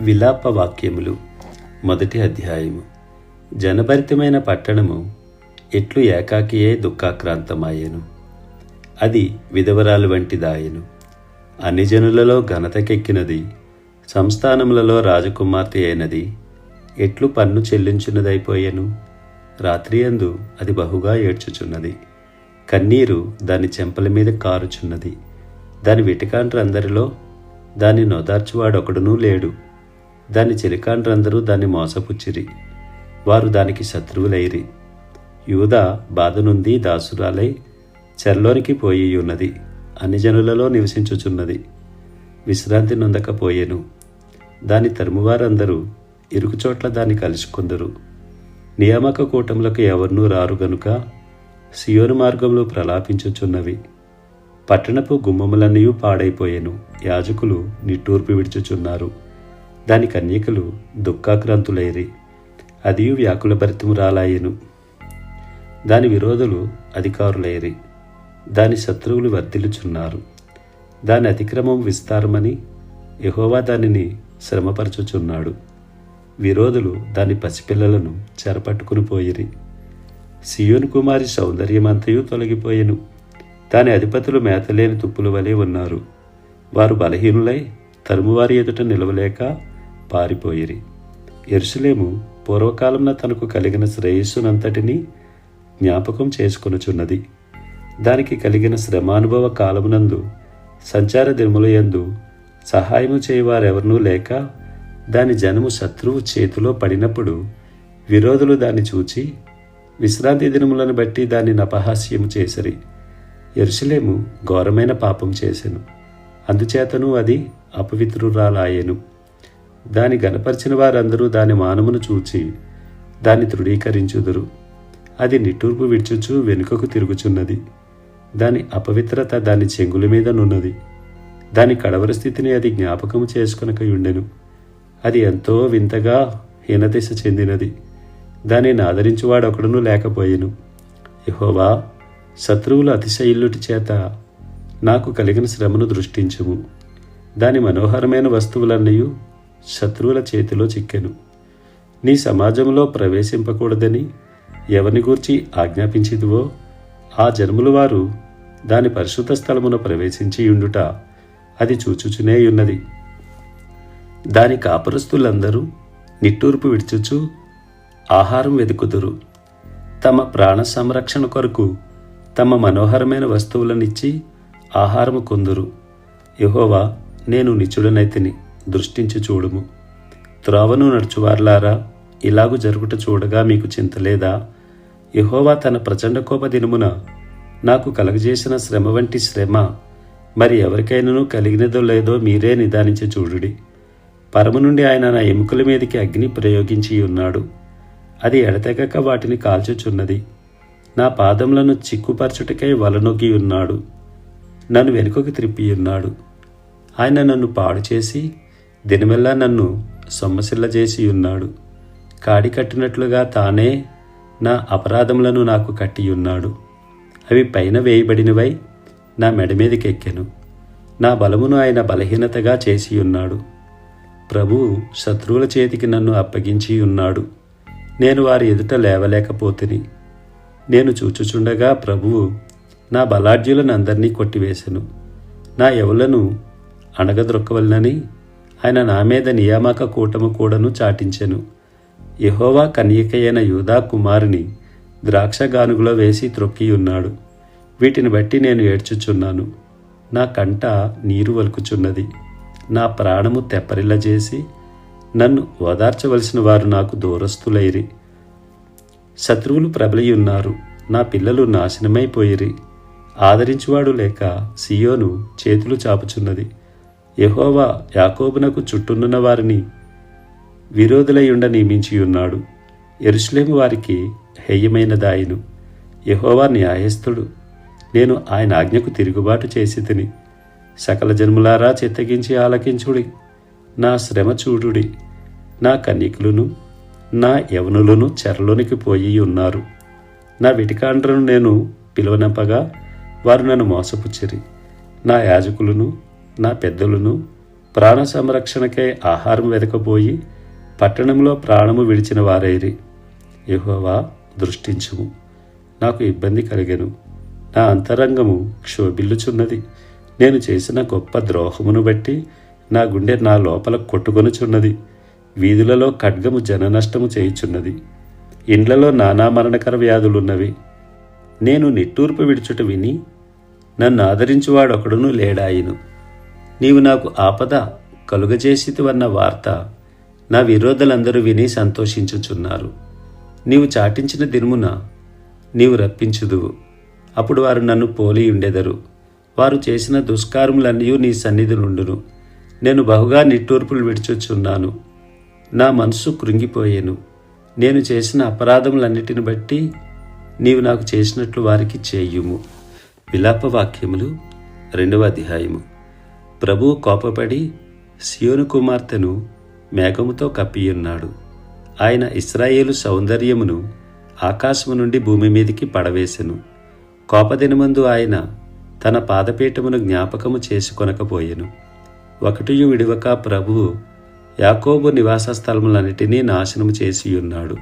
విలాప వాక్యములు మొదటి అధ్యాయము. జనభరితమైన పట్టణము ఎట్లు ఏకాకియే దుఃఖాక్రాంతమాయెను. అది విధవరాలు వంటిదాయెను. అన్ని జనులలో ఘనతకెక్కినది సంస్థానములలో రాజకుమార్తె అయినది ఎట్లు పన్ను చెల్లించున్నదైపోయెను. రాత్రియందు అది బహుగా ఏడ్చుచున్నది. కన్నీరు దాని చెంపల మీద కారుచున్నది. దాని వెటికాండ్రందరిలో దాని నొదార్చువాడొకడునూ లేడు. దాని చిలికాండ్రందరూ దాన్ని మోసపుచ్చిరి. వారు దానికి శత్రువులైరి. యూద బాధనుంది దాసురాలై చెరలోనికి పోయి ఉన్నది అన్ని జనులలో నివసించుచున్నది. విశ్రాంతి నొందకపోయేను. దాని తరుమువారందరూ ఇరుకుచోట్ల దాన్ని కలుసుకుందరు. నియామక కూటములకు ఎవరినూ రారు గనుక సియోను మార్గంలో ప్రలాపించుచున్నవి. పట్టణపు గుమ్మములన్నీ పాడైపోయేను. యాజకులు నిట్టూర్పు విడుచుచున్నారు. దాని కన్యకలు దుఃఖాక్రాంతులైరి. అది వ్యాకుల భరితమురాలాయెను. దాని విరోధులు అధికారులైరి. దాని శత్రువులు వర్ధిల్లుచున్నారు. దాని అతిక్రమం విస్తారమని యహోవా దానిని శ్రమపరచుచున్నాడు. విరోధులు దాని పసిపిల్లలను చెరపట్టుకుని పోయిరి. సియోను కుమారి సౌందర్యమంతయు తొలగిపోయెను. దాని అధిపతులు మేతలేని తుప్పుల వలె ఉన్నారు. వారు బలహీనులై తరుమువారి ఎదుట నిలవలేక పారిపోయిరి. ఎరుసలేము పూర్వకాలంలో తనకు కలిగిన శ్రేయస్సునంతటినీ జ్ఞాపకం చేసుకొనుచున్నది. దానికి కలిగిన శ్రమానుభవ కాలమునందు సంచార దినములయందు సహాయము చేయవారెవరనూ లేక దాని జనము శత్రువు చేతిలో పడినప్పుడు విరోధులు దాన్ని చూచి విశ్రాంతి దినములను బట్టి దానిని అపహాస్యం చేసిరి. ఎరుసలేము ఘోరమైన పాపం చేసెను. అందుచేతను అది అపవిత్రురాలాయెను. దాని గనపరిచిన వారందరూ దాని మానమును చూచి దాన్ని దృఢీకరించుదురు అది నిట్టూర్పు విడుచుచు వెనుకకు తిరుగుచున్నది. దాని అపవిత్రత దాని చెంగుల మీద నున్నది. దాని కడవరి స్థితిని అది జ్ఞాపకము చేసుకొనక ఉండెను అది ఎంతో వింతగా హీనదిశ చెందినది. దానిని ఆదరించువాడొకడును లేకపోయెను. యహోవా శత్రువుల అతిశయిల్లుటి చేత నాకు కలిగిన శ్రమను దృష్టించుము. దాని మనోహరమైన వస్తువులన్నీ శత్రువుల చేతిలో చిక్కెను. నీ సమాజంలో ప్రవేశింపకూడదని ఎవరిని గూర్చి ఆజ్ఞాపించిదివో ఆ జన్ములు వారు దాని పరిశుద్ధ స్థలమున ప్రవేశించి ఉండుట అది చూచుచునే ఉన్నది. దాని కాపురస్తులందరూ నిట్టూర్పు విడుచుచు ఆహారం వెతుకుదురు తమ ప్రాణ సంరక్షణ కొరకు తమ మనోహరమైన వస్తువులనిచ్చి ఆహారము కొందురు. యహోవా నేను నిచుడనైతిని. దృష్టించి చూడుము. త్రోవను నడుచువార్లారా ఇలాగు జరుగుట చూడగా మీకు చింతలేదా యహోవా తన ప్రచండ కోప దినమున నాకు కలగజేసిన శ్రమ వంటి శ్రమ మరి ఎవరికైనాను కలిగినదో లేదో మీరే నిదానించి చూడుడి. పరమ నుండి ఆయన నా ఎముకల మీదకి అగ్ని ప్రయోగించి ఉన్నాడు. అది ఎడతెగక వాటిని కాల్చుచున్నది. నా పాదములను చిక్కుపరచుటకై వలనొగ్గి ఉన్నాడు. నన్ను వెనుకకు త్రిప్పి ఉన్నాడు. ఆయన నన్ను పాడు చేసి దినమెల్లా నన్ను సొమ్మసిల్ల చేసి ఉన్నాడు కాడి కట్టినట్లుగా తానే నా అపరాధములను నాకు కట్టి ఉన్నాడు అవి పైన వేయబడినవై నా మెడ మీదకెక్కెను నా బలమును ఆయన బలహీనతగా చేసి ఉన్నాడు ప్రభువు శత్రువుల చేతికి నన్ను అప్పగించి ఉన్నాడు నేను వారి ఎదుట లేవలేకపోతిని. నేను చూచుచుండగా ప్రభువు నా బలాఢ్యులను అందరినీ కొట్టివేశను నా ఎవలను అణగద్రొక్కవలనని ఆయన నా మీద నియామక కూటము కూడాను చాటించెను. యహోవా కన్యకైన యూదా కుమారుని ద్రాక్షగానుగులో వేసి త్రొక్కి ఉన్నాడు వీటిని బట్టి నేను ఏడ్చుచున్నాను. నా కంట నీరు వలుకుచున్నది. నా ప్రాణము తెప్పరిల్ల చేసి నన్ను ఓదార్చవలసిన వారు నాకు దూరస్తులైరి శత్రువులు ప్రబలి ఉన్నారు నా పిల్లలు నాశనమైపోయిరి. ఆదరించువాడు లేక సియోను చేతులు చాపుచున్నది. యహోవా యాకోబునకు చుట్టూనున్న వారిని విరోధులయుండ నియమించి ఉన్నాడు ఎరుషులేము వారికి హేయమైనదాయను. యహోవా న్యాయస్థుడు. నేను ఆయన ఆజ్ఞకు తిరుగుబాటు చేసి తిని సకల జన్ములారా చిత్తగించి ఆలకించుడి. నా శ్రమ చూడుడి. నా కన్యకులను నా యవనులను చెరలోనికి పోయి ఉన్నారు నా విటికాండ్రను నేను పిలువనంపగా వారు నన్ను మోసపుచ్చిరి. నా యాజకులను నా పెద్దలను ప్రాణ సంరక్షణకై ఆహారం వెతకపోయి పట్టణంలో ప్రాణము విడిచిన వారైరి. యహోవా దృష్టించుము. నాకు ఇబ్బంది కలిగెను. నా అంతరంగము క్షోభిల్లుచున్నది. నేను చేసిన గొప్ప ద్రోహమును బట్టి నా గుండె నా లోపల కొట్టుకొనుచున్నది. వీధులలో ఖడ్గము జననష్టము చేయుచున్నది. ఇండ్లలో నానా మరణకర వ్యాధులున్నవి. నేను నిట్టూర్పు విడుచుట విని నన్ను ఆదరించువాడొకడును లేడాయిను. నీవు నాకు ఆపద కలుగజేసితివన్న వార్త నా విరోధులందరూ విని సంతోషించుచున్నారు. నీవు చాటించిన దినమున నీవు రప్పించుదువు. అప్పుడు వారు నన్ను పోలి ఉండెదరు. వారు చేసిన దుష్కారములన్నీ నీ సన్నిధి నుండును. నేను బహుగా నిట్టూర్పులు విడిచుచున్నాను నా మనసు కృంగిపోయేను. నేను చేసిన అపరాధములన్నిటిని బట్టి నీవు నాకు చేసినట్లు వారికి చేయుము. విలాప వాక్యములు రెండవ అధ్యాయము. ప్రభువు కోపపడి సియోను కుమార్తెను మేఘముతో కప్పియున్నాడు. ఆయన ఇస్రాయేలు సౌందర్యమును ఆకాశము నుండి భూమి మీదికి పడవేసెను. కోపదినమందు ఆయన తన పాదపీఠమును జ్ఞాపకము చేసుకొనకపోయెను ఒకటియు విడివక ప్రభువు యాకోబు నివాస స్థలములన్నిటినీ నాశనము చేసి ఉన్నాడు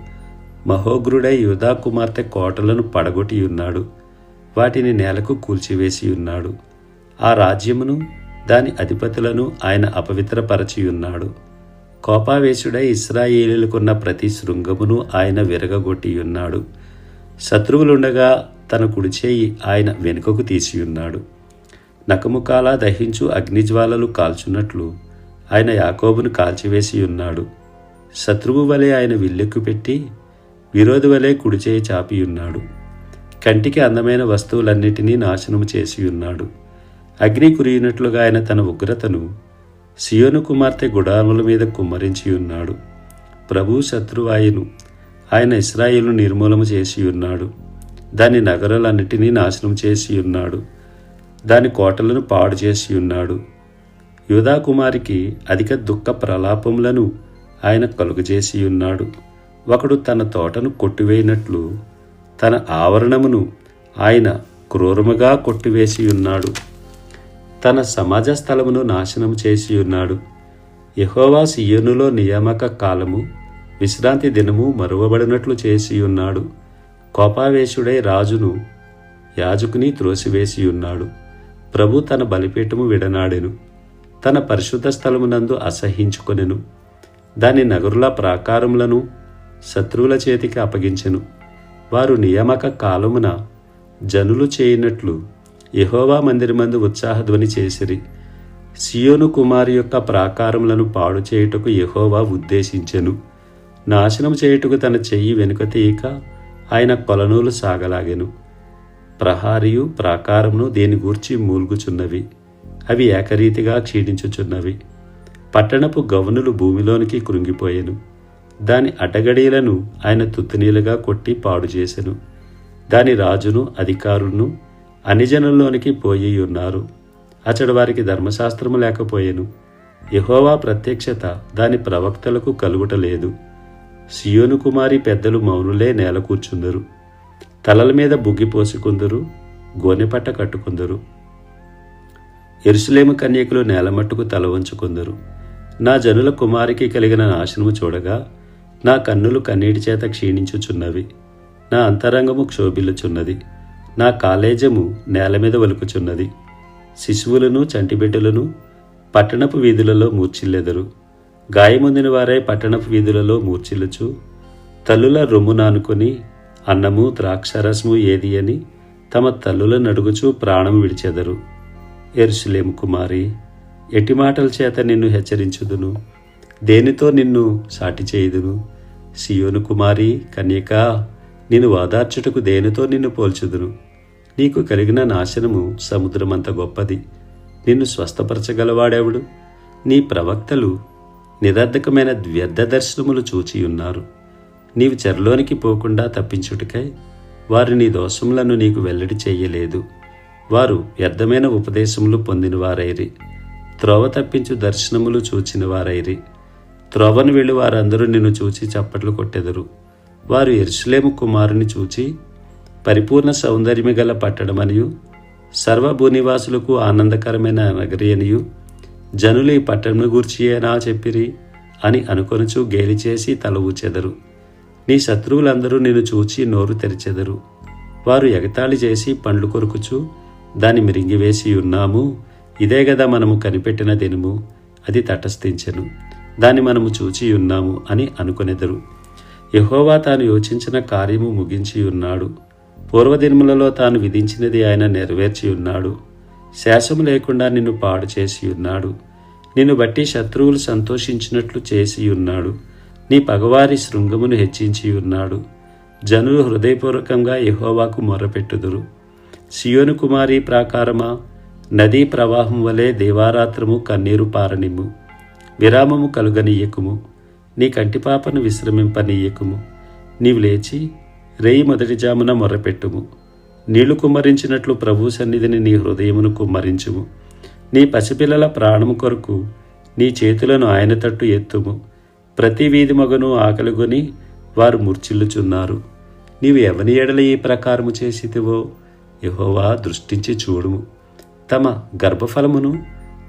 మహోగ్రుడై యూదా కుమార్తె కోటలను పడగొట్టి ఉన్నాడు వాటిని నేలకు కూల్చివేసి ఉన్నాడు ఆ రాజ్యమును దాని అధిపతులను ఆయన అపవిత్రపరచియున్నాడు. కోపావేశుడై ఇస్రాయేలీలకున్న ప్రతి శృంగమును ఆయన విరగగొట్టియున్నాడు. శత్రువులుండగా తన కుడిచేయి ఆయన వెనుకకు తీసియున్నాడు. నకముకాల దహించు అగ్నిజ్వాలలు కాల్చున్నట్లు ఆయన యాకోబును కాల్చివేసి ఉన్నాడు శత్రువు వలె ఆయన విల్లెక్కు పెట్టి విరోధి వలె కుడిచేయి చాపియున్నాడు. కంటికి అందమైన వస్తువులన్నిటినీ నాశనము చేసి ఉన్నాడు అగ్ని కురిగినట్లుగా ఆయన తన ఉగ్రతను సియోను కుమార్తె గుడాముల మీద కుమ్మరించి ఉన్నాడు. ప్రభు శత్రువాయును ఆయన. ఇస్రాయిల్ను నిర్మూలన చేసి ఉన్నాడు. దాని నగరాలన్నిటినీ నాశనం చేసి ఉన్నాడు. దాని కోటలను పాడు చేసి ఉన్నాడు. యూధాకుమారికి అధిక దుఃఖ ప్రలాపములను ఆయన కలుగజేసి ఉన్నాడు. ఒకడు తన తోటను కొట్టివేయినట్లు తన ఆవరణమును ఆయన క్రూరముగా కొట్టివేసి ఉన్నాడు. తన సమాజ స్థలమును నాశనం చేసి ఉన్నాడు యహోవా సియోనులో నియామక కాలము విశ్రాంతి దినము మరువబడినట్లు చేసి ఉన్నాడు కోపావేశుడై రాజును యాజకుని త్రోసివేసి ఉన్నాడు ప్రభు తన బలిపీఠము విడనాడెను. తన పరిశుద్ధ స్థలమునందు అసహించుకొనెను దాని నగరుల ప్రాకారములను శత్రువుల చేతికి అప్పగించెను. వారు నియామక కాలమున జనులు చేయనట్లు యహోవా మందిరమందు ఉత్సాహధ్వని చేసిరి. సియోను కుమారి యొక్క ప్రాకారములను పాడు చేయుటకు యహోవా ఉద్దేశించెను. నాశనం చేయుటకు తన చెయ్యి వెనుక తీయక ఆయన కొలనూలు సాగలాగెను. ప్రహారియు ప్రాకారమును దేని గూర్చి మూల్గుచున్నవి? అవి ఏకరీతిగా క్షీణించుచున్నవి. పట్టణపు గవనులు భూమిలోనికి కృంగిపోయెను. దాని అటగడీలను ఆయన తుత్తునీలుగా కొట్టి పాడు చేసెను. దాని రాజును అధికారులను అనిజనుల్లోనికి పోయి ఉన్నారు. అతడు వారికి ధర్మశాస్త్రము లేకపోయేను. యహోవా ప్రత్యక్షత దాని ప్రవక్తలకు కలుగుటలేదు. సియోను కుమారి పెద్దలు మౌనులే నేల కూర్చుందరు. తలల మీద బుగ్గి పోసుకుందరు గోనెపట్ట కట్టుకుందరు. ఎరుసలేము కన్యకులు నేలమట్టుకు తల వంచుకుందరు. నా జనుల కుమారికి కలిగిన నాశనము చూడగా నా కన్నులు కన్నీటి చేత క్షీణించుచున్నవి. నా అంతరంగము క్షోభిల్లుచున్నది. నా కాలేజము నేల మీద వలుకుచున్నది. శిశువులను చంటిబిడ్డలను పట్టణపు వీధులలో మూర్చిల్లెదరు. గాయముందిన వారే పట్టణపు వీధులలో మూర్చిల్లుచు తల్లుల రొమ్ము నానుకొని అన్నము ద్రాక్షరసము ఏది అని తమ తల్లుల నడుగుచూ ప్రాణం విడిచెదరు. ఎరుసలేము కుమారి ఎటి మాటల చేత నిన్ను హెచ్చరించుదును? దేనితో నిన్ను సాటి చేయుదును? సియోను కుమారి కన్యకా నిన్ను వాదార్చుటకు దేనితో నిన్ను పోల్చుదును నీకు కలిగిన నాశనము సముద్రమంత గొప్పది. నిన్ను స్వస్థపరచగలవాడెవడు? నీ ప్రవక్తలు నిరర్ధకమైన వ్యర్థ దర్శనములు చూచి ఉన్నారు నీవు చెరలోనికి పోకుండా తప్పించుటకై వారు నీ దోషములను నీకు వెల్లడి చేయలేదు. వారు వ్యర్థమైన ఉపదేశములు పొందిన వారైరి త్రోవ తప్పించు దర్శనములు చూచినవారైరి. త్రోవను వెళ్ళి వారందరూ నిన్ను చూచి చప్పట్లు కొట్టెదరు. వారు ఎరుసలేము కుమారుని చూచి పరిపూర్ణ సౌందర్యము గల పట్టణమనియు సర్వభూనివాసులకు ఆనందకరమైన నగరి అనియు జనులు ఈ పట్టణం గూర్చియేనా చెప్పిరి అని అనుకొనుచు గేలి చేసి తల ఊచెదరు. నీ శత్రువులందరూ నిన్ను చూచి నోరు తెరిచెదరు. వారు ఎగతాళి చేసి పండ్లు కొరుకుచు దాన్ని మిరింగివేసి ఉన్నాము ఇదే గదా మనము కనిపెట్టిన దినము అది తటస్థించెను దాన్ని మనము చూచి ఉన్నాము అని అనుకొనెదరు. యహోవా తాను యోచించిన కార్యము ముగించి ఉన్నాడు. పూర్వదినములలో తాను విధించినది ఆయన నెరవేర్చి ఉన్నాడు. శాసము లేకుండా నిన్ను పాడు చేసి ఉన్నాడు. నిన్ను బట్టి శత్రువులు సంతోషించినట్లు చేసి ఉన్నాడు. నీ పగవారి శృంగమును హెచ్చించి ఉన్నాడు. జనులు హృదయపూర్వకంగా యహోవాకు మొరపెట్టుదురు. సియోను కుమారి ప్రాకారమా? నదీ ప్రవాహం వలె దేవారాత్రము కన్నీరు పారనిమ్ము. విరామము కలుగనీయకుము. నీ కంటిపాపను విశ్రమింపనీయకుము. నీవు లేచి రేయి మొదటి జామున మొర్రపెట్టుము. నీళ్ళు కుమ్మరించినట్లు ప్రభు సన్నిధిని నీ హృదయమును కుమ్మరించుము. నీ పసిపిల్లల ప్రాణము కొరకు నీ చేతులను ఆయన తట్టు ఎత్తుము. ప్రతి వీధి మగను ఆకలిగొని వారు మూర్చిల్లుచున్నారు. నీవు ఎవని ఎడల ఈ ప్రకారము చేసితివో యహోవా దృష్టించి చూడుము. తమ గర్భఫలమును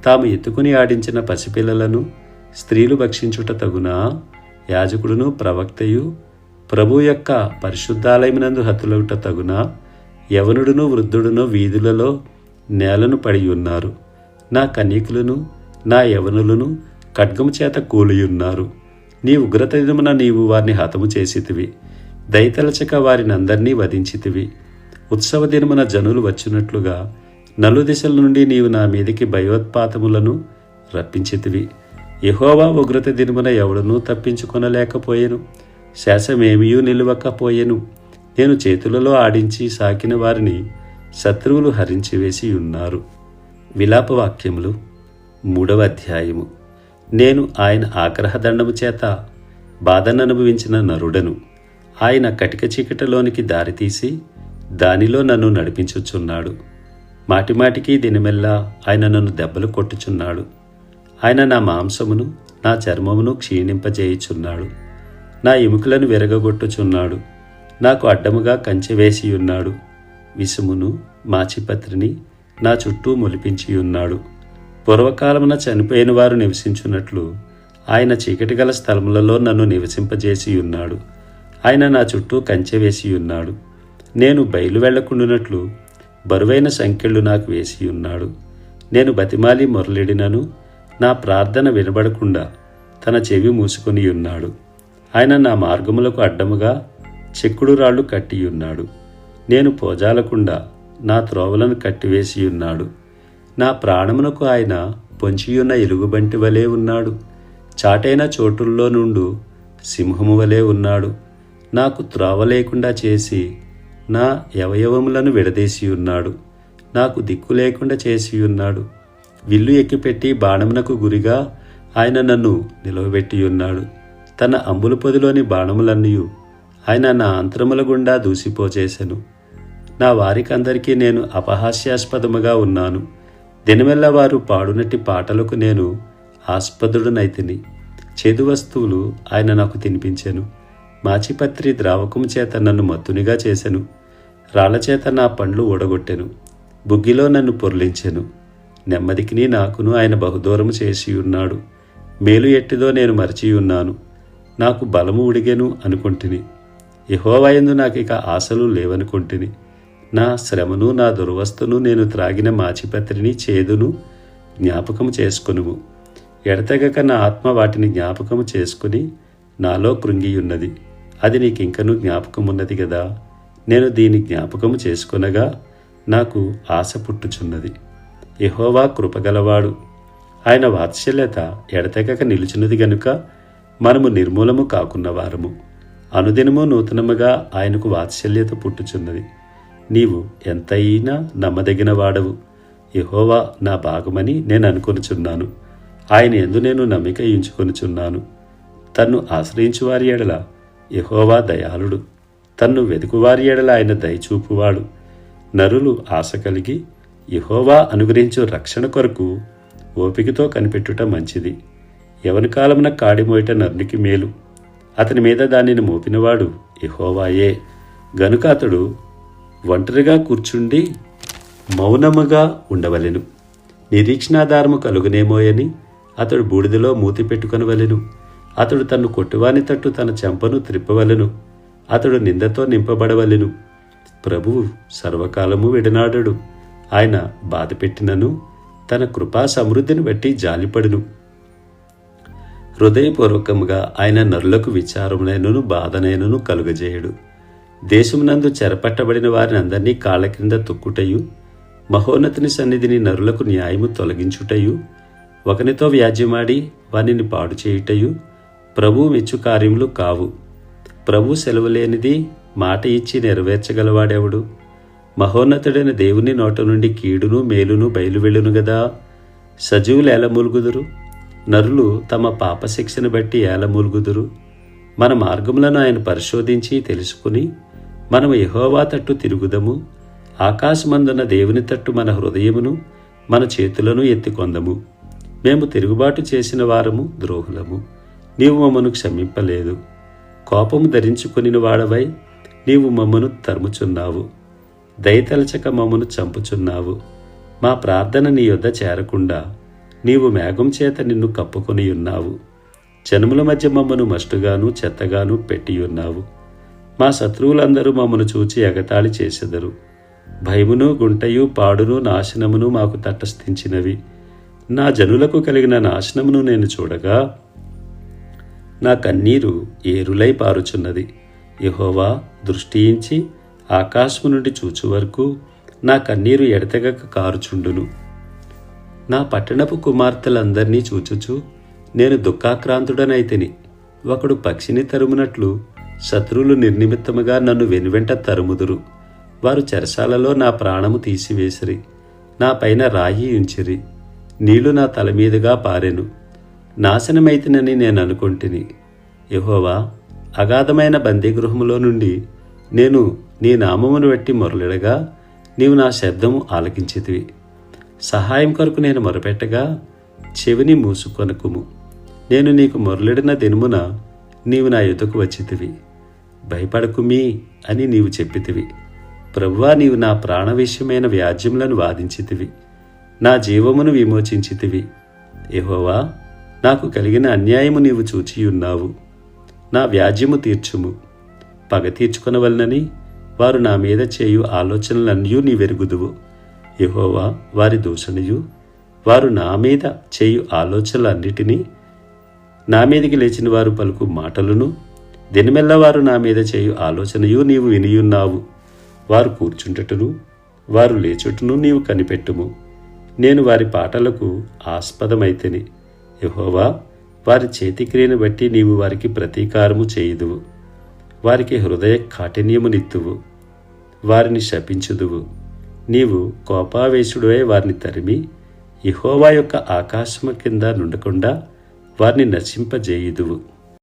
తాము ఎత్తుకుని ఆడించిన పసిపిల్లలను స్త్రీలు భక్షించుట తగునా యాజకుడును ప్రవక్తయు ప్రభు యొక్క పరిశుద్ధాలయమునందు హతులవుట తగున యవనుడును వృద్ధుడును వీధులలో నేలను పడి ఉన్నారు నా కన్యకులను నా యవనులను ఖడ్గము చేత కూలియున్నారు. నీ ఉగ్రత దినమున నీవు వారిని హతము చేసితివి. దయతలచక వారిని అందరినీ వధించితివి. ఉత్సవ దినమున జనులు వచ్చినట్లుగా నలుదిశల నుండి నీవు నా మీదికి భయోత్పాతములను రప్పించితివి. యహోవా ఉగ్రత దినమున ఎవడనూ తప్పించుకొనలేకపోయెను. శాసమేమియూ నిలువకపోయెను. నేను చేతులలో ఆడించి సాకిన వారిని శత్రువులు హరించివేసి ఉన్నారు. విలాప వాక్యములు మూడవ అధ్యాయము. నేను ఆయన ఆగ్రహదండము చేత బాధననుభవించిన నరుడను. ఆయన కటిక చీకటిలోనికి దారితీసి దానిలో నన్ను నడిపించుచున్నాడు. మాటిమాటికి దినమెల్లా ఆయన నన్ను దెబ్బలు కొట్టుచున్నాడు. ఆయన నా మాంసమును నా చర్మమును క్షీణింపజేయుచున్నాడు. నా ఎముకలను విరగగొట్టుచున్నాడు. నాకు అడ్డముగా కంచె వేసి ఉన్నాడు విసుమును మాచిపత్రిని నా చుట్టూ మొలిపించి ఉన్నాడు పూర్వకాలమున చనిపోయిన వారు నివసించున్నట్లు ఆయన చీకటి గల స్థలములలో నన్ను నివసింపజేసి ఉన్నాడు ఆయన నా చుట్టూ కంచె వేసి ఉన్నాడు నేను బయలు వెళ్ళకుండునట్లు బరువైన సంఖ్యలు నాకు వేసి ఉన్నాడు నేను బతిమాలి మొరలిడినను నా ప్రార్థన వినబడకుండా తన చెవి మూసుకొని ఉన్నాడు. ఆయన నా మార్గములకు అడ్డముగా చెక్కుడు రాళ్ళు కట్టి ఉన్నాడు. నేను పోజాలకుండా నా త్రోవలను కట్టివేసి ఉన్నాడు. నా ప్రాణమునకు ఆయన పొంచియున్న ఎలుగుబంటి వలె ఉన్నాడు. చాటైన చోటుల్లో నుండు సింహము వలె ఉన్నాడు. నాకు త్రోవ లేకుండా చేసి నా అవయవములను విడదీసి ఉన్నాడు. నాకు దిక్కు లేకుండా చేసి ఉన్నాడు. విల్లు ఎక్కిపెట్టి బాణమునకు గురిగా ఆయన నన్ను నిలవబెట్టి ఉన్నాడు తన అంబుల పొదిలోని బాణములన్నీ ఆయన నా అంతరముల గుండా దూసిపోచేశాను నా వారికందరికీ నేను అపహాస్యాస్పదముగా ఉన్నాను. దినమెల్లా వారు పాడునట్టి పాటలకు నేను ఆస్పదుడునైతిని. చేదు వస్తువులు ఆయన నాకు తినిపించెను. మాచిపత్రి ద్రావకము చేత నన్ను మత్తునిగా చేసెను. రాళ్ళ చేత నా పండ్లు ఊడగొట్టెను. బుగ్గిలో నన్ను పొర్లించెను. నెమ్మదికిని నాకును ఆయన బహుదూరము చేసి ఉన్నాడు మేలు ఎట్టిదో నేను మరచి ఉన్నాను నాకు బలము ఉడిగెను అనుకుంటుని. యహోవయందు నాకు ఇక ఆశలు లేవనుకుంటుని. నా శ్రమను నా దుర్వస్థను నేను త్రాగిన మాచిపత్రిని చేదును జ్ఞాపకము చేసుకొనుము. ఎడతెగక నా ఆత్మ వాటిని జ్ఞాపకము చేసుకుని నాలో కృంగియున్నది. అది నీకింకను జ్ఞాపకమున్నది కదా నేను దీని జ్ఞాపకము చేసుకొనగా నాకు ఆశ పుట్టుచున్నది. యహోవా కృపగలవాడు ఆయన వాత్సల్యత ఎడతెగక నిలుచున్నది గనుక మనము నిర్మూలము కాకున్నవారము అనుదినము నూతనముగా ఆయనకు వాత్సల్యత పుట్టుచున్నది. నీవు ఎంతైనా నమ్మదగిన వాడవు. యహోవా నా భాగమని నేను అనుకొనుచున్నాను. ఆయన ఎందు నేను నమ్మిక ఉంచుకొనుచున్నాను తన్ను ఆశ్రయించు వారి ఎడల యహోవా దయాళుడు. తన్ను వెతుకువారి ఎడల ఆయన దయచూపువాడు. నరులు ఆశ కలిగి యహోవా అనుగ్రహించు రక్షణ కొరకు ఓపికతో కనిపెట్టుట మంచిది. ఎవరి కాలమున కాడిమోయట నరునికి మేలు. అతని మీద దానిని మోపినవాడు యహోవాయే. గనుక అతడు ఒంటరిగా కూర్చుండి మౌనముగా ఉండవలెను. నిరీక్షణాధారము కలుగునేమోయని అతడు బూడిదలో మూతి పెట్టుకొనవలెను అతడు తన్ను కొట్టువాని తట్టు తన చెంపను త్రిప్పవలెను. అతడు నిందతో నింపబడవలెను. ప్రభువు సర్వకాలము విడనాడడు. ఆయన బాధ పెట్టినను తన కృపా సమృద్ధిని బట్టి జాలిపడును. హృదయపూర్వకముగా ఆయన నరులకు విచారమునైనను బాధనైనను కలుగజేయడు. దేశమునందు చెరపట్టబడిన వారిని అందరినీ కాళ్ళ క్రింద తొక్కుటయు మహోన్నతిని సన్నిధిని నరులకు న్యాయము తొలగించుటయు ఒకనితో వ్యాజ్యమాడి వానిని పాడు చేయుటయు ప్రభు మెచ్చు కార్యములు కావు. ప్రభు సెలవు లేనిది మాట ఇచ్చి నెరవేర్చగలవాడెవడు? మహోన్నతుడైన దేవుని నోట నుండి కీడును మేలును బయలువెళ్ళును గదా. సజీవులు ఏలమూలుగుదురు మూలుగుదురు? నరులు తమ పాపశిక్షను బట్టి ఏలమూలుగుదురు మన మార్గములను ఆయన పరిశోధించి తెలుసుకుని మనము యహోవా తట్టు తిరుగుదము. ఆకాశమందున్న దేవుని తట్టు మన హృదయమును మన చేతులను ఎత్తికొందము. మేము తిరుగుబాటు చేసిన వారము ద్రోహులము. నీవు మమ్మను క్షమింపలేదు. కోపము ధరించుకుని వాడవై నీవు మమ్మను తరుముచున్నావు. దయతలచక మమ్మను చంపుచున్నావు. మా ప్రార్థన నీ యొద్ద చేరకుండా నీవు మేఘం చేత నిన్ను కప్పుకొని ఉన్నావు జనముల మధ్య మమ్మను మస్టుగాను చెత్తగాను పెట్టి ఉన్నావు మా శత్రువులందరూ మమ్మను చూచి ఎగతాళి చేసెదరు. భయమును గుంటయు పాడును నాశనమును మాకు తటస్థించినవి. నా జనులకు కలిగిన నాశనమును నేను చూడగా నా కన్నీరు ఏరులై పారుచున్నది. యహోవా దృష్టించి ఆకాశము నుండి చూచు వరకు నా కన్నీరు ఎడతెగక కారుచుండును. నా పట్టణపు కుమార్తెలందరినీ చూచుచు నేను దుఃఖాక్రాంతుడనైతిని. ఒకడు పక్షిని తరుమునట్లు శత్రువులు నిర్నిమిత్తముగా నన్ను వెనువెంట తరుముదురు. వారు చెరసాలలో నా ప్రాణము తీసివేసిరి. నా పైన రాయి ఉంచిరి. నీళ్ళు నా తల మీదుగా పారెను. నాశనమైతినని నేను అనుకొంటిని యహోవా అగాధమైన బందీగృహములో నుండి నేను నీ నామమును బట్టి మొరలిడగా నీవు నా శబ్దము ఆలకించితివి. సహాయం కొరకు నేను మొరపెట్టగా చెవిని మూసుకొనుకుము. నేను నీకు మొరలిడిన దినమున నీవు నా యుతకు వచ్చితివి. భయపడకుమీ అని నీవు చెప్పితివి. ప్రభువా నీవు నా ప్రాణ విషయమైన వ్యాజ్యములను వాదించితివి. నా జీవమును విమోచించితివి. ఏహోవా నాకు కలిగిన అన్యాయము నీవు చూచియున్నావు. నా వ్యాజ్యము తీర్చుము. పగ తీర్చుకొనవలనని వారు నా మీద చేయు ఆలోచనలన్నీ నీ వెరుగుదువు. యహోవా వారి దూషణయు వారు నా మీద చేయు ఆలోచనలన్నిటినీ నా మీదికి లేచిన వారు పలుకు మాటలను దినమెల్ల వారు నా మీద చేయు ఆలోచనయు నీవు వినియున్నావు. వారు కూర్చుంటటును వారు లేచుటను నీవు కనిపెట్టుము. నేను వారి పాటలకు ఆస్పదమైతేని. యహోవా వారి చేతిక్రియను బట్టి నీవు వారికి ప్రతీకారము చేయుదువు. వారికి హృదయ కాఠిన్యమునిత్తువు. వారిని శపించుదువు. నీవు కోపావేశుడై వారిని తరిమి ఇహోవా యొక్క ఆకాశము కింద నుండకుండా వారిని నశింపజేయుదువు.